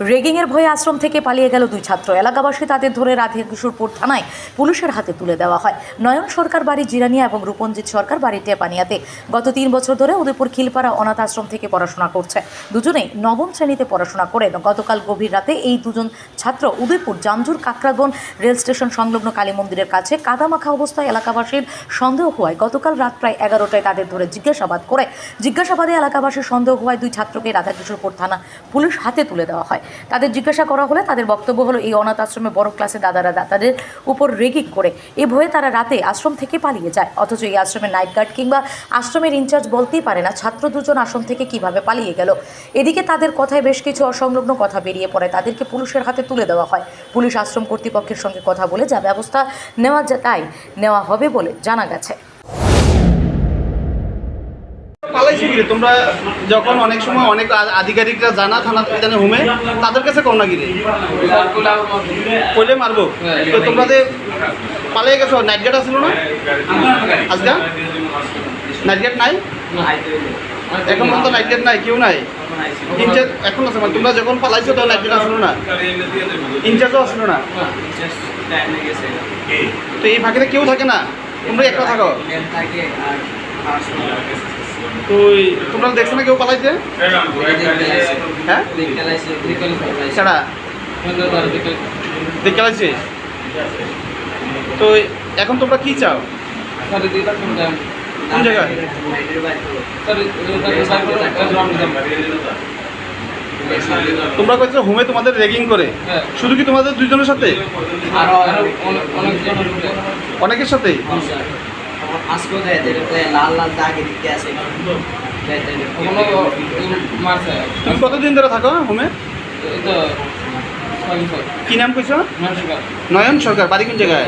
রেগিংয়ের ভয়ে আশ্রম থেকে পালিয়ে গেল দুই ছাত্র। এলাকাবাসী তাদের ধরে রাধে কিশোরপুর থানায় পুলিশের হাতে তুলে দেওয়া হয়। নয়ন সরকার বাড়ি জিরানিয়া এবং রূপঞ্জিৎ সরকার বাড়ি টেপানিয়াতে। গত তিন বছর ধরে উদয়পুর খিলপাড়া অনাথ আশ্রম থেকে পড়াশোনা করছে। দুজনেই নবম শ্রেণীতে পড়াশোনা করে। গতকাল গভীর রাতে এই দুজন ছাত্র উদয়পুর জামজুর কাকরাবন রেল স্টেশন সংলগ্ন কালী মন্দিরের কাছে কাদামাখা অবস্থায় এলাকাবাসীর সন্দেহ হওয়ায় গতকাল রাত প্রায় এগারোটায় তাদের ধরে জিজ্ঞাসাবাদ করে। জিজ্ঞাসাবাদে এলাকাবাসীর সন্দেহ হওয়ায় দুই ছাত্রকে রাধাকিশোরপুর থানা পুলিশ হাতে তুলে দেওয়া হয়। তাদের জিজ্ঞাসা করা হলে তাদের বক্তব্য হলো, এই অনাথ আশ্রমে বড় ক্লাসে দাদারা দাদাদের উপর রেগিং করে এ ভয়ে তারা রাতে আশ্রম থেকে পালিয়ে যায়। অথচ এই আশ্রমের নাইট গার্ড কিংবা আশ্রমের ইনচার্জ বলতেই পারে না, ছাত্র দুজন আশ্রম থেকে কীভাবে পালিয়ে গেল? এদিকে তাদের কথায় বেশ কিছু অসংলগ্ন কথা বেরিয়ে পড়ে। তাদেরকে পুলিশের হাতে তুলে দেওয়া হয়। পুলিশ আশ্রম কর্তৃপক্ষের সঙ্গে কথা বলে যা ব্যবস্থা নেওয়া যায়, তাই নেওয়া হবে বলে জানা গেছে। পালাইছি গিরে তোমরা যখন অনেক সময় অনেক আধিকারিকরা জানা থানা জানে হোমে, তাদের কাছে কর না গিরে কইলে মারবো। তো তোমরা যে পালিয়ে গেছো নাইট গার্ড আসলো না? আজকে? নাইট গার্ড নাই? এখন পর্যন্ত নাইট গার্ড নাই, কেউ নাই? ইনচার্জ এখন আছে মানে তোমরা যখন পালাইছো, তখন নাইট গার্ড আসলো না? ইনচার্জও আসলো না? তো এই ফাঁকিতে কেউ থাকে না? তোমরা একটা থাকো। তো তোমরা দেখছ না কেউ পালাইছে? হ্যাঁ? ছাড়া? দেখে পালাইছে তো এখন তোমরা কি চাও? কোন জায়গায়? তোমরা কইছো হোমে তোমাদের রেগিং করে। হ্যাঁ। শুধু কি তোমাদের দুইজনের সাথে? অনেকের সাথে? আজকে দেয় দেয় লাল লাল দাগে দিতে আছে তুমি কতদিন ধরে থাকো হোমে? কি নাম কইছো? নয়ন সরকার। বাড়ি কোন জায়গায়?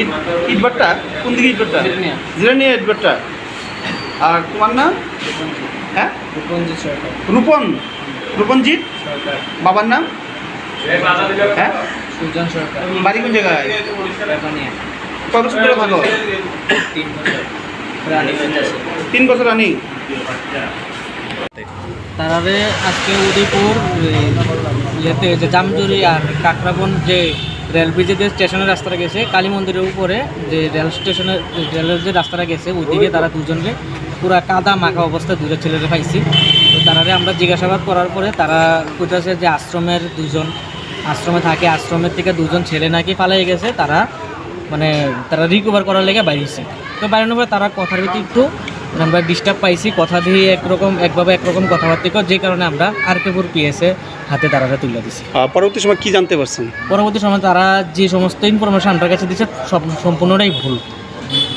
ইট ইটবাট্টা কোন দিকে ইটবাট্টা জিরানিয়া। ইটবাট্টা আর তোমার নাম? হ্যাঁ? রূপঞ্জিৎ সরকার। রূপন। রূপনজিৎ? বাবার নাম? হ্যাঁ? সুজন সরকার বাড়ি কোন জায়গায়? বছর ধরে থাকো তিন বছর রানি। তারারে আজকে উদয়পুর ইয়েতে যে জামজুরি আর কাকরাবন যে রেল ব্রিজে যে স্টেশনের রাস্তাটা গেছে কালী মন্দিরের উপরে যে রেল স্টেশনের রেলের যে রাস্তাটা গেছে ওইদিকে তারা দুজনকে পুরা কাদা মাখা অবস্থায় দুজন ছেলেরে পাইছি তো তারারে আমরা জিজ্ঞাসাবাদ করার পরে তারা কইতেছে যে আশ্রমের দুজন আশ্রমে থাকে আশ্রমের থেকে দুজন ছেলে নাকি পালিয়ে গেছে তারা মানে তারা রিকভার করার লেগে বাইরেছে। তো বাইরানোর পরে তারা কথার ভিতরে একটু মানে আমরা ডিস্টার্ব পাইছি কথা দিয়ে একরকম একভাবে একরকম কথাবার্তা কর যে কারণে আমরা আর কেপুর পিএসে হাতে তারা তুলে দিছি। পরবর্তী সময় কি জানতে পারছেন? পরবর্তী সময় তারা যে সমস্ত ইনফরমেশন আমার কাছে দিচ্ছে সব সম্পূর্ণটাই ভুল।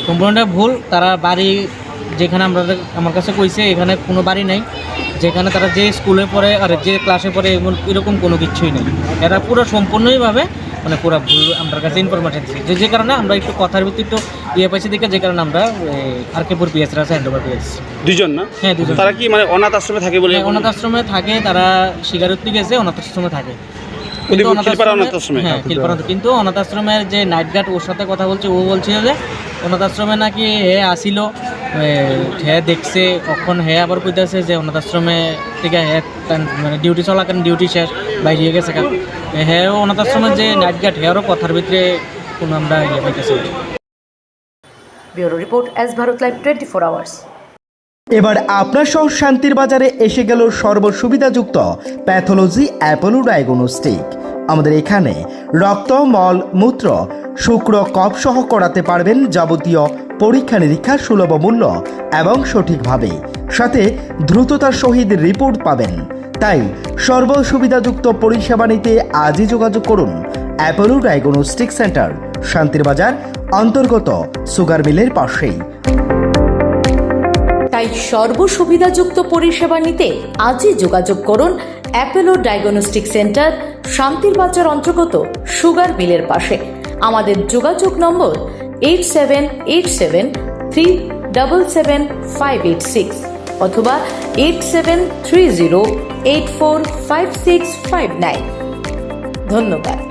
সম্পূর্ণটাই ভুল তারা বাড়ি যেখানে আমরা আমার কাছে কইছে এখানে কোনো বাড়ি নাই। যেখানে তারা যে স্কুলে পড়ে আর যে ক্লাসে পড়ে এমন এরকম কোনো কিছুই নেই। এরা পুরো সম্পূর্ণইভাবে মানে পুরো ভুল আমার কাছে ইনফরমেশন দিচ্ছে যে যে কারণে আমরা একটু কথার ভিত্তি একটু ইয়ে পাইছি দেখে যে কারণে আমরা আর কেপুর পিএস রাসে হ্যান্ড ওভার পেয়েছি দুজন না? হ্যাঁ দুজন তারা কি মানে অনাথ আশ্রমে থাকে বলে হ্যাঁ, অনাথ আশ্রমে থাকে তারা শিকারত্তি গেছে অনাথ আশ্রমে থাকে। কিন্তু অনাথ আশ্রমে- হ্যাঁ কিন্তু অনাথ আশ্রমের যে নাইট গার্ড ওর সাথে কথা বলছে ও বলছিল যে অনাথ আশ্রমে নাকি হে আসিল। এ, হে দেখছে কখন হে আবার কইতেছে যে অনাথ আশ্রমে থেকে হে তার মানে ডিউটি চলাকালীন ডিউটি শেষ বাইরে গেছে কারণ হে অনাথ আশ্রমের যে নাইট গার্ড হেরও কথার ভিতরে কোনো আমরা ইয়ে পাইতেছি bureau report S Bharat live twenty four hours. এবার আপনার সহ শান্তির বাজারে এসে গেল সর্বসুবিধাযুক্ত প্যাথোলজি অ্যাপোলো ডায়াগনস্টিক আমাদের এখানে রক্ত মল মূত্র শুক্র কপ সহ করাতে পারবেন যাবতীয় পরীক্ষা নিরীক্ষা সুলভ মূল্য এবং সঠিকভাবে। সাথে দ্রুততার সহিত রিপোর্ট পাবেন। তাই সর্বসুবিধাযুক্ত পরিষেবা নিতে আজই যোগাযোগ করুন অ্যাপোলো ডায়াগনস্টিক সেন্টার শান্তির বাজার অন্তর্গত সুগার মিলের পাশেই। তাই সর্বসুবিধাযুক্ত পরিষেবা নিতে আজই যোগাযোগ করুন অ্যাপেলো ডায়াগনস্টিক সেন্টার শান্তির বাজার অন্তর্গত সুগার মিলের পাশে। আমাদের যোগাযোগ number eight seven eight seven three double seven five eight six অথবা eight seven three zero eight four five six five nine ধন্যবাদ।